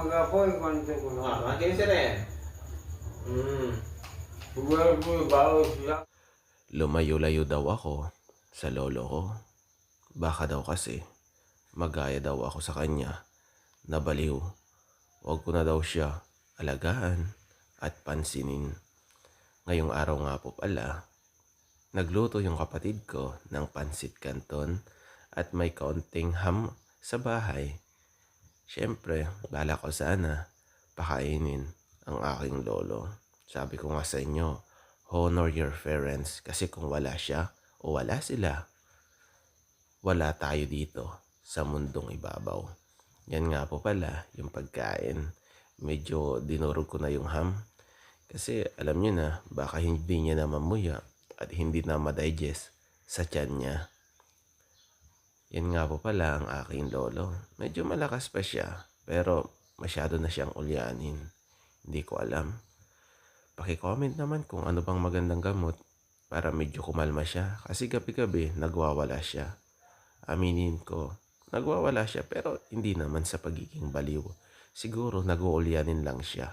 Ah, eh. Hmm. Ko, bawas siya. Lumayo-layo daw ako sa lolo ko. Baka daw kasi magaya daw ako sa kanya. Nabaliw. Huwag ko na daw siya alagaan at pansinin. Ngayong araw nga po pala, nagluto yung kapatid ko ng pansit canton at may kaunting ham sa bahay. Siyempre, bala ko sana pakainin ang aking lolo. Sabi ko nga sa inyo, honor your parents kasi kung wala siya o wala sila, wala tayo dito sa mundong ibabaw. Yan nga po pala, yung pagkain. Medyo dinurog ko na yung ham. Kasi alam nyo na, baka hindi niya na mamuya at hindi na ma-digest sa tiyan niya. Yan nga po pala ang aking lolo. Medyo malakas pa siya, pero masyado na siyang ulyanin. Hindi ko alam. Paki-comment naman kung ano bang magandang gamot para medyo kumalma siya. Kasi gabi-gabi nagwawala siya. Aminin ko, nagwawala siya pero hindi naman sa pagiging baliw. Siguro nag-uulyanin lang siya.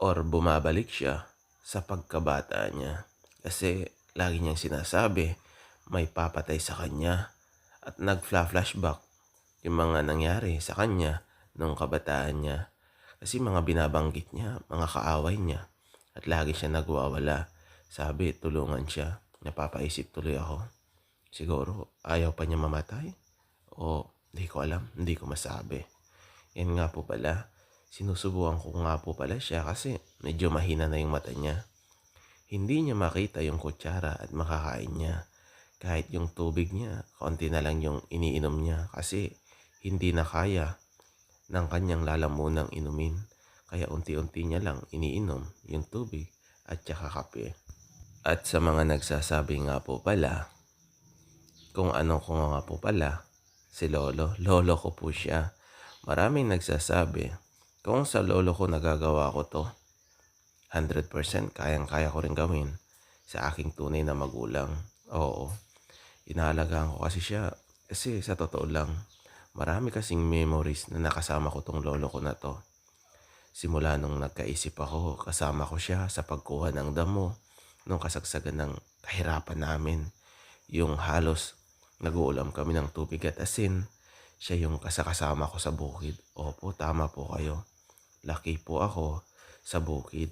Or bumabalik siya sa pagkabata niya. Kasi lagi niyang sinasabi, may papatay sa kanya. At nag-flashback yung mga nangyari sa kanya nung kabataan niya. Kasi mga binabanggit niya, mga kaaway niya. At lagi siya nagwawala. Sabi, tulungan siya. Napapaisip tuloy ako. Siguro, ayaw pa niya mamatay? O, hindi ko alam. Hindi ko masabi. Yan nga po pala. Sinusubukan ko nga po pala siya kasi medyo mahina na yung mata niya. Hindi niya makita yung kutsara at makakain niya. Kahit yung tubig niya, konti na lang yung iniinom niya kasi hindi na kaya ng kanyang lalamunang inumin. Kaya unti-unti niya lang iniinom yung tubig at saka kape. At sa mga nagsasabi nga po pala, kung ano ko nga po pala, si Lolo, Lolo ko po siya. Maraming nagsasabi, kung sa Lolo ko nagagawa ko to, 100% kayang-kaya ko rin gawin sa aking tunay na magulang. Oo, inaalagaan ko kasi siya. Kasi sa totoo lang, marami kasing memories na nakasama ko tong lolo ko na to. Simula nung nagkaisip ako, kasama ko siya sa pagkuha ng damo, nung kasagsagan ng kahirapan namin. Yung halos nag-uulam kami ng tubig at asin, siya yung kasakasama ko sa bukid. Opo, tama po kayo. Lucky po ako sa bukid.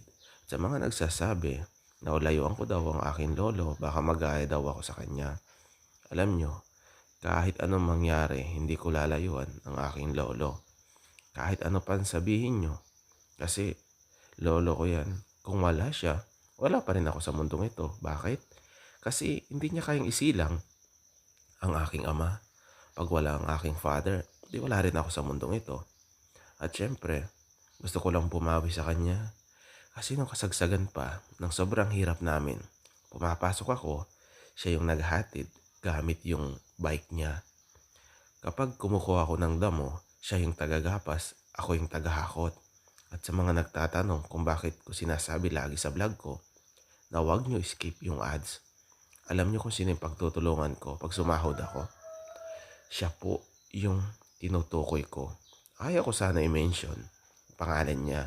Sa mga nagsasabi na ulayuan ko daw ang aking lolo, baka magaya daw ako sa kanya. Alam nyo, kahit anong mangyari, hindi ko lalayuan ang aking lolo. Kahit ano pan sabihin nyo. Kasi, lolo ko yan. Kung wala siya, wala pa rin ako sa mundong ito. Bakit? Kasi hindi niya kayang isilang ang aking ama. Pag wala ang aking father, di wala rin ako sa mundong ito. At syempre, gusto ko lang bumawi sa kanya. Kasi nung kasagsagan pa, ng sobrang hirap namin, pumapasok ako, siya yung naghatid gamit yung bike niya. Kapag kumukuha ako ng damo, siya yung tagagapas, ako yung tagahakot. At sa mga nagtatanong kung bakit ko sinasabi lagi sa vlog ko na huwag nyo skip yung ads. Alam nyo kung sino yung pagtutulungan ko pag sumahod ako? Siya po yung tinutukoy ko. Ayaw ko sana i-mention pangalan niya.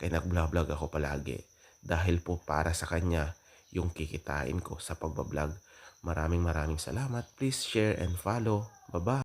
Kaya nag-vlog ako palagi. Dahil po para sa kanya yung kikitain ko sa pagbablog. Maraming maraming salamat. Please share and follow. Bye-bye.